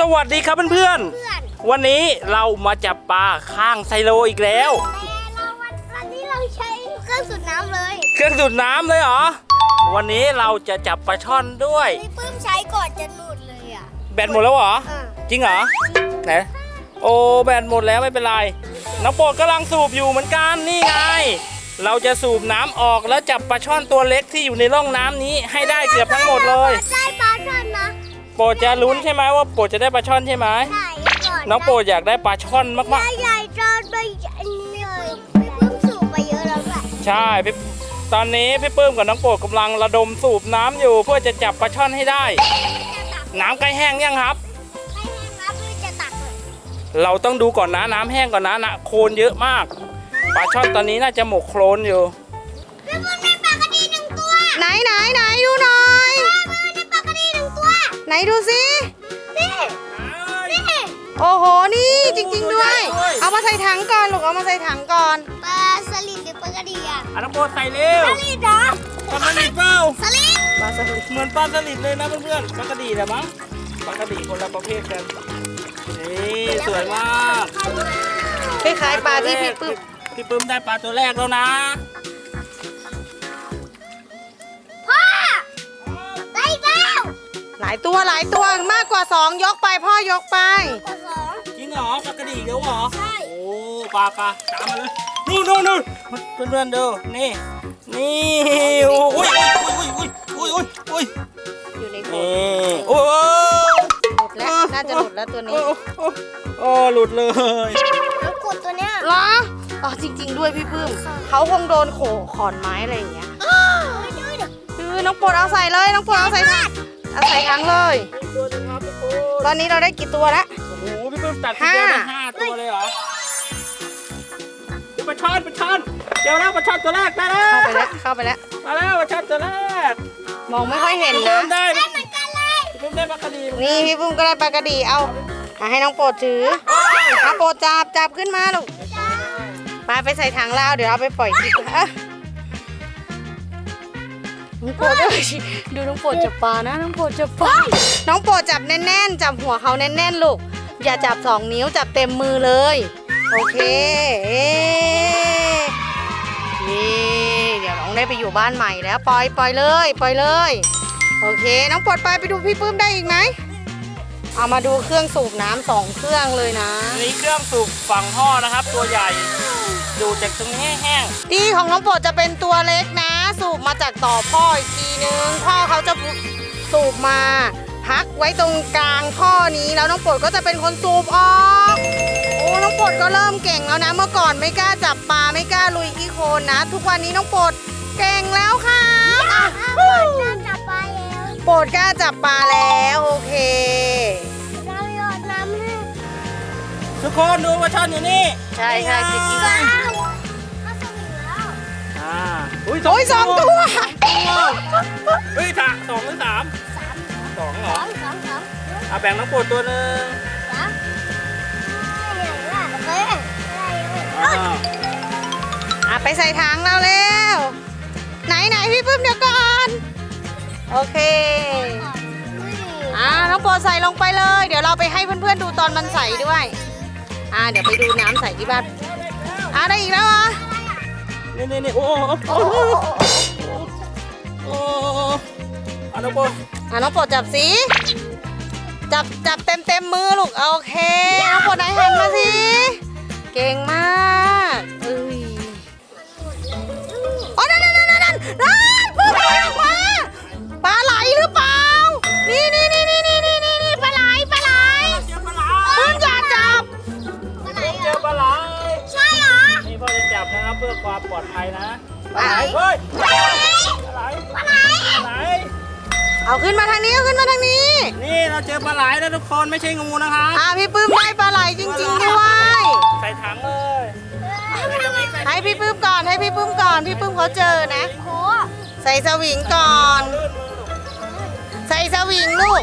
สวัสดีครับเพื่อนเพื่อนๆ วันนี้เรามาจับปลาข้างไซโลอีกแล้ว แต่เราวันวันนี้เราใช้เครื่องสูบน้ำเลยเครื่องดูดน้ำเลยเหรอ วันนี้เราจะจับปลาช่อนด้วยพี่ปื้มใช้ก่อนจะหลุดเลยอะ แบตหมดแล้วเหรอ อ่า จริงเหรอ ไหน โอ้แบตหมดแล้วไม่เป็นไร น้องโปรดกำลังสูบอยู่เหมือนกันนี่ไง เราจะสูบน้ำออกแล้วจับปลาช่อนตัวเล็กที่อยู่ในร่องน้ำนี้ให้ได้เกือบทั้งหมดเลย ได้ปลาช่อนนะ โปรดจะลุ้นใช่ไหมว่าโปรดจะได้ปลาช่อนใช่ไหมได้ก่อนน้องโปรดอยากได้ปลาช่อนมากได้ใหญ่จนไปอันนี้เลยพี่ปื้มสูบไปเยอะแล้วด้วยๆ ใช่พี่ตอนนี้พี่ปื้มกับน้องโปรดกำลังระดมสูบน้ำอยู่เพื่อจะจับปลาช่อนให้ได้จะตักน้ำใกล้แห้งยังครับให้แห้งครับเพื่อจะตักเลยเราต้องดูก่อนนะน้ำแห้งก่อนนะนะโคลนเยอะมากปลาช่อนตอนนี้น่าจะหมกโคลนอยู่ พี่ปื้มได้ปลากระดีหนึ่งตัว ไหนไหนไหนดูหน่อย ไหนดูสินี่นี่โอ้โห นี่จริง ๆ ด้วยโอ้ยเอามาใส่ถังก่อนลูกเอามาใส่ถังก่อนปลาสลิดหรือปลากระดีอะอันน้ำโปรดใส่เร็วสลิดเหรอปลาสลิดเปล่าสลิดปลาสลิดเหมือนปลาสลิดเลยนะเพื่อนๆปลากระดีแหละมั้งปลากระดีคนละประเภทกันนี่สวยมากคล้ายๆปลาที่พี่ปึ๊บพี่ปื้มได้ปลาตัวแรกแล้วนะายตัวหลายตัวมากกว่าสองยกไปพ่อยกไป กดสองจริงเหรอปลากระดีอีกแล้วเหรอ ใช่โอ้ปลาปลาตามมาเลยนู่นนู่นนู่นเพื่อนๆดูนี่ นี่โอ้ยอุ้ยอุ้ยอุ้ยอุ้ยอุ้ยอยู่ในโถนี่โอ้ยหลุดแล้วน่าจะหลุดแล้วตัวนี้โอ้โอ้โอ้หลุดเลย แล้วกดตัวเนี้ยเหรออ๋อจริง ๆ ด้วยพี่พึ่มเขาคงโดนโขขอนไม้อะไรอย่างเงี้ย ไม่ได้เดี๋ยว คือน้องโปรดเอาใส่เลยน้องโปรดเอาใส่ถัง เอาใส่ถังเลย ตัวหนึงครับพี่ปูตอนนี้เราได้กี่ตัวแล้วโอ้โหพี่เพิ่มตัดทีเดียวได้ห้าห้าตัวเลยเหรอปลาช่อนปลาช่อนเดี๋ยวแล้วปลาช่อนตัวแรกได้แล้เข้าวไปแล้วเข้าไปแล้ว มาแล้วปลาช่อนตัวแรกมองไม่ค่อยเห็นพี่นะเพิ่มได้เหมือนกันเลยพี่เพิ่มได้ปลากระดีนี่พี่ปุ้มก็ได้ปลากระดีเอาอะให้น้องโปรดถือเอาโปรดจับจับขึ้นมาลูกไปไปใส่ถังแล้วเดี๋ยวเอาไปปล่อยที่อะ น้องโปรดด้วยดูน้องโปรดจับปลานะ น้องโปรดจับปลาน้องโปรดจับแน่นๆ จับหัวเขาแน่นๆลูก อย่าจับสองนิ้วจับเต็มมือเลย โอเคเอ๊ะนี่เดี๋ยวน้องได้ไปอยู่บ้านใหม่แล้วปล่อยปล่อยเลยปล่อยเลย โอเค น้องปลดไปไปดูพี่ปื้มได้อีกไหมเอามาดูเครื่องสูบน้ำสองเครื่องเลยนะอันนี้เครื่องสูบฝั่งห่อนะครับ ตัวใหญ่ ดูจากตรงนี้แห้งที่ของน้องปลดจะเป็นตัวเล็กนะ สูบมาจากต่อพ่ออีกทีนึง พ่อเขาจะสูบมา พักไว้ตรงกลางท่อนี้แล้วน้องปลดก็จะเป็นคนสูบออกโอ้น้องปลดก็เริ่มเก่งแล้วนะ เมื่อก่อนไม่กล้าจับปลาไม่กล้าลุยขี้โคลนนะ ทุกวันนี้น้องปลดเก่งแล้วค่ะอะน่าจับปลาแล้วโปรดกล้าจับปลาแล้วโอเคเราโยนน้ำให้ๆทุกคนดูปลาช่อนอยู่นี่ ใช่ใช่จริง อ่าอุ้ยโอ้ยสองตัวเฮ้ยถะสองหรือสามสามสองเหรสอองสองสองเอาแบ่งน้องโปรดตัวหนึงสามไม่อย่างนั้นโอเคอะไรอ่าอะไปใส่ถังเราเร็วไหนไหนพี่ปื้มเดี๋ยวก่อน โอเค อ่าน้องโปรดใส่ลงไปเลย เดี๋ยวเราไปให้เพื่อนๆดูตอนมันใส่ด้วย อ่าเดี๋ยวไปดูน้ำใส่ที่บ้าน อ่าได้อีกแล้วเหรอ นี่นี่นี่โอ้โอ้โหโอ้โหอัน้องโปออ่าน้องโปรดจับสิจับจับเต็มเต็มมือลูกโอเคน้องโปรดไหนหันมาสิเก่งมากเอ้ยโอ้นั่นนั่นนั่นนั่นนั่นปื้มปล่อยออกมาปลาไหล เอาขึ้นมาทางนี้เอาขึ้นมาทางนี้นี่เราเจอปลาไหลแล้วทุกคนไม่ใช่งูนะครับอ่าพี่ปื้มได้ปลาไหลจริงๆด้วยใส่ถังเลยใส่ตรงนี้ใส่ให้พี่ปื้มก่อนให้พี่ปื้มก่อนพี่ปื้มเขาเจอนะโคใส่สวิงก่อนลื่นมือลูกใส่สวิงลูก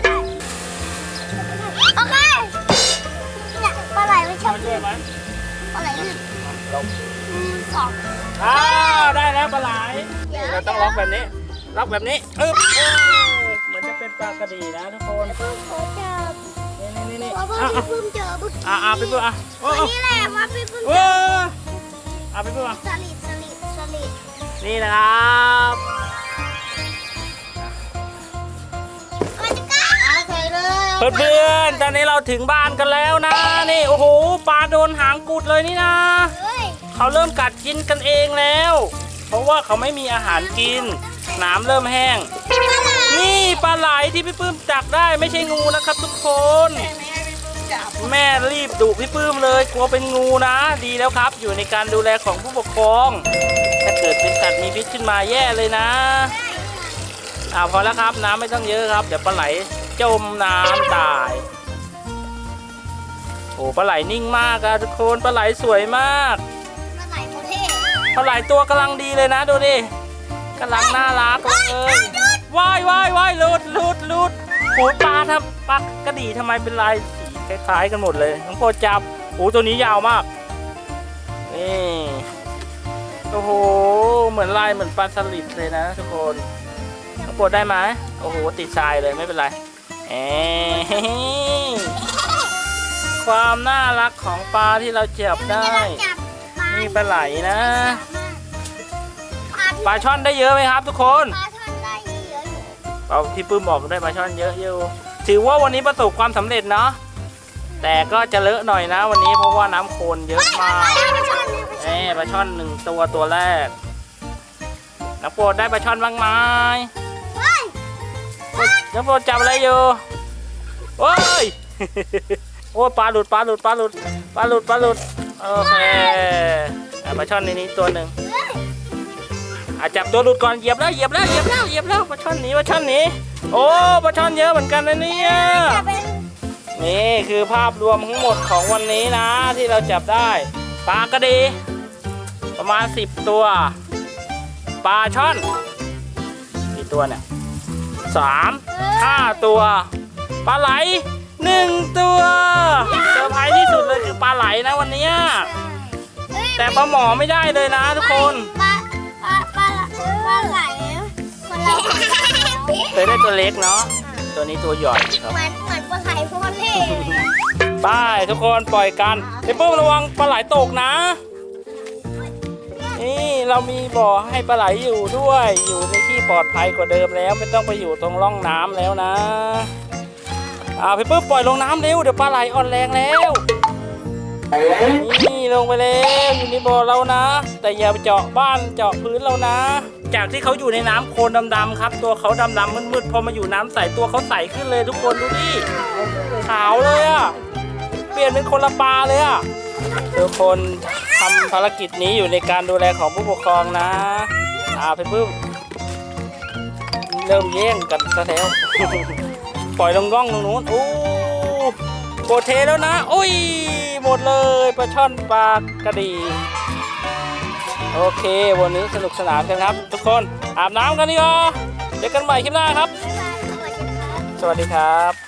โอเคเนี่ยปลาไหลไม่ชอเอาบช่วยไหมปลาไหลลื่นเราหนึ่งสองอ้าวได้แล้วปลาไหลเดี๋ยวเราต้องล็อกแบบนี้ล็อกแบบนี้อึ๊บเออเหมือน จะเป็นปลากระดีนะทุกคนเพิ่งโคจับนี่นี่นี่นี่เพราะว่าอะพี่เพิ่งเจอเมื่อกี้อะอะพี่เพิ่มอะโอ้ตัวโอ้นี้แหละว่าพี่เพิ่งเจเว้อยอะพี่เพิ่มอะ สลิดสลิดสลิดนี่นะครับมันจะกล้าเอาใส่เลยเพื่อนๆตอนนี้เราถึงบ้านกันแล้วนะ นี่โอ้โหปลาโดนหางกุดเลยนี่นะ เฮ้ยเขาเริ่มกัดกินกันเองแล้ว เพราะว่าเขาไม่มีอาหารกิน น้ำเริ่มแห้งปลาไหลนี่ปลาไหลที่พี่ปื้มจับได้ไม่ใช่งูนะครับ ทุกคนแม่ไม่ให้พี่ปื้มจับแม่รีบดุพี่ปื้มเลยกลัวเป็นงูนะ ดีแล้วครับ อยู่ในการดูแลของผู้ปกครอง ถ้าเกิดเป็นสัตว์มีพิษขึ้นมาแย่เลยนะอ่าพอแล้วครับน้ำไม่ต้องเยอะครับ เดี๋ยวปลาไหลจมน้ำตายโอ้ปลาไหลนิ่งมากอะทุกคนปลาไหลสวยมากปลาไหลโมเท่ปลาไหลตัวกำลังดีเลยนะดูดิ กำลังน่ารักเลยว่ายว่ายว่ายหลุดหลุดหลุดโอ้ปลาทำปลากระดีทำไมเป็นลายสีคล้ายๆกันหมดเลยน้องโปรดจับโอ้ตัวนี้ยาวมากนี่โอ้โหเหมือนลายเหมือนปลาสลิดเลยนะทุกคนน้องโปรดได้ไหมโอ้โหติดทรายเลยไม่เป็นไรเอ๊ะความน่ารักของปลาที่เราจับได้จับปลานี่ปลาไหลนะ ปลาปลาช่อนได้เยอะไหมครับ ทุกคนปลาทอนได้เยอะอยู่เอาพี่ปื้มบอกได้ปลาช่อนเยอะอยู่ถือว่าวันนี้ประสบความสำเร็จเนาะแต่ก็จะเลอะหน่อยนะวันนี้เพราะว่าน้ำโคลนเยอะมากปลาช่อนเนี่ยแหมปลาช่อนหนึ่งตัวตัวแรกนักโปรดได้ปลาช่อนบ้างไหมเฮ้ยนักโปรดจับอะไรอยู่โอ้ยโอ้ยปลาหลุดปลาหลุดปลาหลุดปลาหลุดปลาหลุดโอเคอะปลาช่อนในนี้ตัวหนึ่งเฮ้ย อาจับตัวหลุดก่อนเหยียบแล้วเหยียบแล้วเหยียบแล้วเหยียบแล้วปลาช่อนหนีปลาช่อนหนีโอ้ปลาช่อนเยอะเหมือนกันนะเนี่ยจะเป็นนี่คือภาพรวมทั้งหมดของวันนี้นะ ที่เราจับได้ปลากระดี ประมาณ 10 ตัวปลาช่อนกี่ตัวเนี่ยสามห้าตัวปลาไหลหนึ่งตัวเซอร์ไพรส์ที่สุดเลยคือปลาไหลนะวันเนี้ยเฮ้ยแต่ปลาหมอไม่ได้เลยนะทุกคนปลาปลาปล ปลาไหลคนเราเคยได้ตัวเล็กเนาะ ตัวนี้ตัวใหญ่ครับเหมือนเหมือนปลาไหลโพเล่เลยไปทุกคนปล่อยกันไอ้ปุ้มระวังปลาไหลตกนะ นี่เรามีบ่อให้ปลาไหลอยู่ด้วย อยู่ในที่ปลอดภัยกว่าเดิมแล้ว ไม่ต้องไปอยู่ตรงร่องน้ำแล้วนะอ่าพี่ปุ้มปล่อยลงน้ำเร็วเดี๋ยวปลาไหลอ่อนแรงแล้ว นี่ลงไปแล้วอยู่ในบ่อเรานะ แต่อย่าไปเจาะบ้านเจาะพื้นเรานะ จากที่เขาอยู่ในน้ำโคลนดำๆครับ ตัวเขาดำๆมืดๆพอมาอยู่น้ำใสตัวเขาใสขึ้นเลยทุกคนดูดิขาวเลยอะเปลี่ยนเป็นคนละปลาเลยอะทุกคนทำภารกิจนี้อยู่ในการดูแลของผู้ปกครองนะอ่าเพื่อนเริ่มแย่งกันซะแล้วปล่อยลงร่องตรงนู้นโอ้โกเทแล้วนะโอ้ยหมดเลยปลาช่อนปลากระดี โอเค วันนี้สนุกสนานกันครับ ทุกคนอาบน้ำกันดีกว่าเจอกันใหม่คลิปหน้าครับ สวัสดีครับสวัสดีครับ